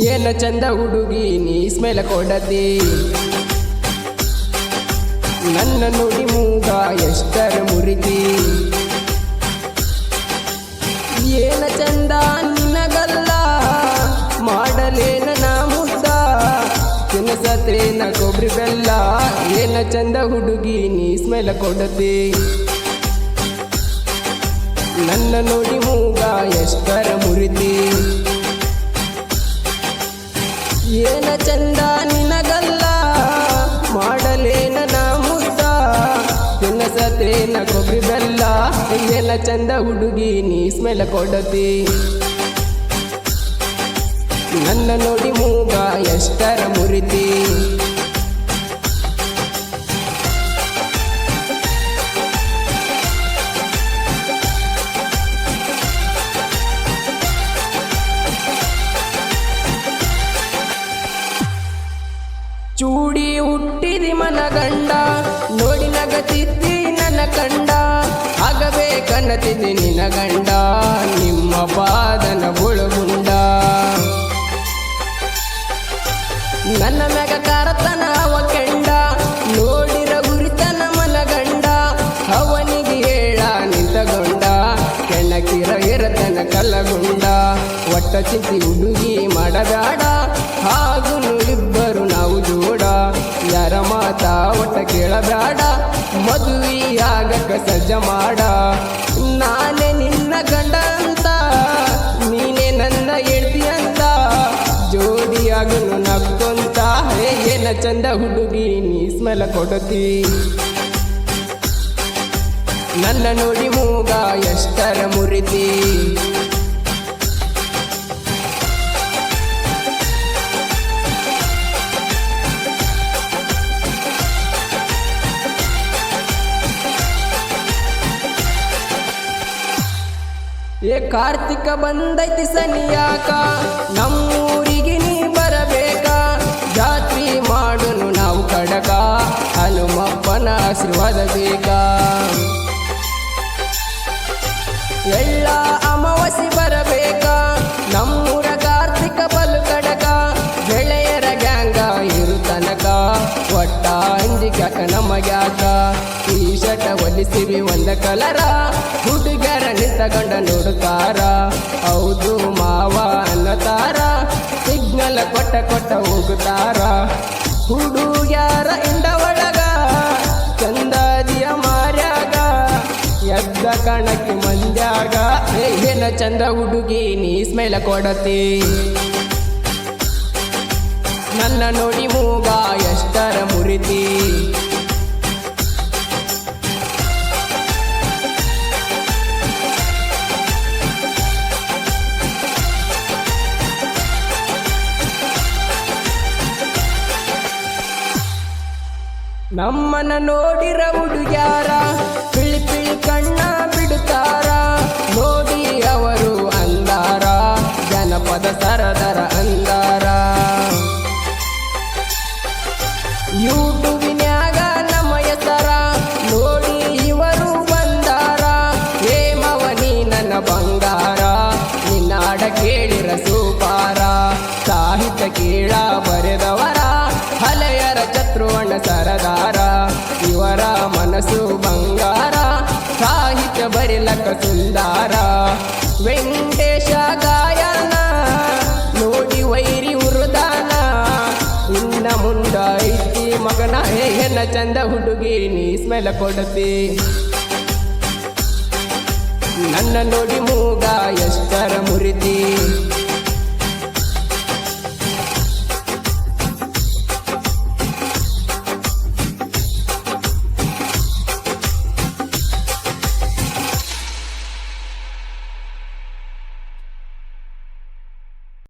ಏನ ಚಂದ ಹುಡುಗಿ ನೀ ಸ್ಮೆಲ ಕೊಡತಿ? ನನ್ನ ನುಡಿ ಮೂಗ ಎಷ್ಟರ ಮುರಿದಿ ಏನ ಚಂದ ನಿನಗಲ್ಲ, ಮಾಡಲೇನ ನಾ ಮುದ್ದ? ತಿನ್ನಸತ್ರೇನ ಕೊಬ್ಬರಿ ಬೆಲ್ಲ, ಏನ ಚಂದ ಹುಡುಗಿ ನೀ ಸ್ಮೆಲ ಕೊಡತಿ? ನನ್ನ ನುಡಿ ಮೂಗ ಎಷ್ಟರ ಮುರಿದಿ ತಿನ್ನಸತೇನ ಕೊಬ್ಬರಿ ಬೆಲ್ಲ ಏನ ಚಂದ ಹುಡುಗಿ, ನೀ ಸ್ಮೆಲ ಕೊಡತಿ. ನನ್ನ ನೋಡಿ ಮೂಗ ಎಷ್ಟರ ಮುರಿತಿ. ಚೂಡಿ ಹುಟ್ಟಿದಿ ಮನಗಂಡ, ನೋಡಿ ನಗತಿದ್ದಿ ನನ್ನ ಕಂಡ ಆಗಬೇಕನ್ನತಿದ್ದಿ ನಿನ ಗಂಡ, ನಿಮ್ಮ ಪಾದನ ಬುಳಗುಂಡ. ನನ್ನ ಮ್ಯಾಗ ಕಾರತನ ಅವ ಕೆಂಡ, ನೋಡಿರ ಗುರಿತನ ಮನಗಂಡ ಅವನಿಗೆ ಹೇಳ ನಿಂತಗೊಂಡ, ಕೆಣಕಿರ ಇರತನ ಕಲಗುಂಡ ಒಟ್ಟ ಚಿಂತಿ ಹುಡುಗಿ ಮಾಡಬೇಡ ಹಾಗೂ ಯಾರ ಮಾತ ಒಟ್ಟ ಕೇಳಬೇಡ. ಮದುವೆಯಾಗಕ ಸಜ್ಜ ಮಾಡ. ನಾನೇ ನಿನ್ನ ಗಂಡ ಅಂತ, ನೀನೇ ನನ್ನ ಹೇಳ್ತಿ ಅಂತ. ಜೋಡಿಯಾಗನು ನಕ್ಕೊಂತ ಏನ ಚಂದ ಹುಡುಗಿ ನೀ ಸ್ಮೆಲ ಕೊಡತಿ. ನನ್ನ ನೋಡಿ ಮೂಗ ಎಷ್ಟರ ಮುರಿತಿ. ಏ ಕಾರ್ತಿಕ ಬಂದೈತಿ ಸನಿಯಾಕ, ನಮ್ಮೂರಿಗೆ ನೀ ಬರಬೇಕ. ಜಾತ್ರಿ ಮಾಡಲು ನಾವು ಕಡಕ, ಹನುಮಪ್ಪನ ಆಶೀರ್ವಾದ ಬೇಕಾ. ಎಳ್ಳ ಅಂಜಿಕಾಕ ನಮಗ್ಯಾಕ ಈ ಶಟ ಹೊಲಿಸಿರಿ ಒಂದ ಕಲರ. ಹುಡುಗರ ನಿಂತಗೊಂಡ ನೋಡುತ್ತಾರ ಹೌದು ಮಾವ ಅನ್ನತಾರ ಸಿಗ್ನಲ್ ಕೊಟ್ಟ ಕೊಟ್ಟ ಹೋಗುತ್ತಾರ. ಹುಡುಗ್ಯಾರ ಇಂದ ಒಳಗ, ಚಂದದಿಯ ಮಾರ್ಯಾಗ. ಎದ್ದ ಕಣಕ್ಕೆ ಮಂದ್ಯಾಗ. ಏನ ಚಂದ ಹುಡುಗಿ, ನೀ ಸ್ಮೇಲ ಕೊಡತಿ. ನನ್ನ ನೋಡಿ ಮೂಗ ಎಷ್ಟರ ಮುರಿತಿ. ನಮ್ಮನ ನೋಡಿರ ಹುಡುಗ್ಯಾರ ಪಿಳಿ ಪಿಳಿ ಕಣ್ಣ ಬಿಡುತ್ತಾರ. ನೋಡಿ ಅವರು ಅಂದಾರ ಜನಪದ ಸರದರ ಅಂದಾರ. ಯೂಟ್ಯೂಬಿನ್ಯಾಗ ಮನಸ್ಸು ಬಂಗಾರ, ಸಾಹಿತ್ಯ ಬರಿಲಕ ಸುಂದಾರ. ವೆಂಕಟೇಶ ಗಾಯನ, ನೋಡಿ ವೈರಿ ಉರುದಾನ. ಇನ್ನ ಮುಂದ ಐತಿ ಮಗನ ಏನ ಚಂದ ಹುಡುಗಿ, ನೀ ಸ್ಮೆಲ ಕೊಡತಿ. ನನ್ನ ನೋಡಿ ಮೂಗ ಎಷ್ಟರ ಮುರಿತಿ.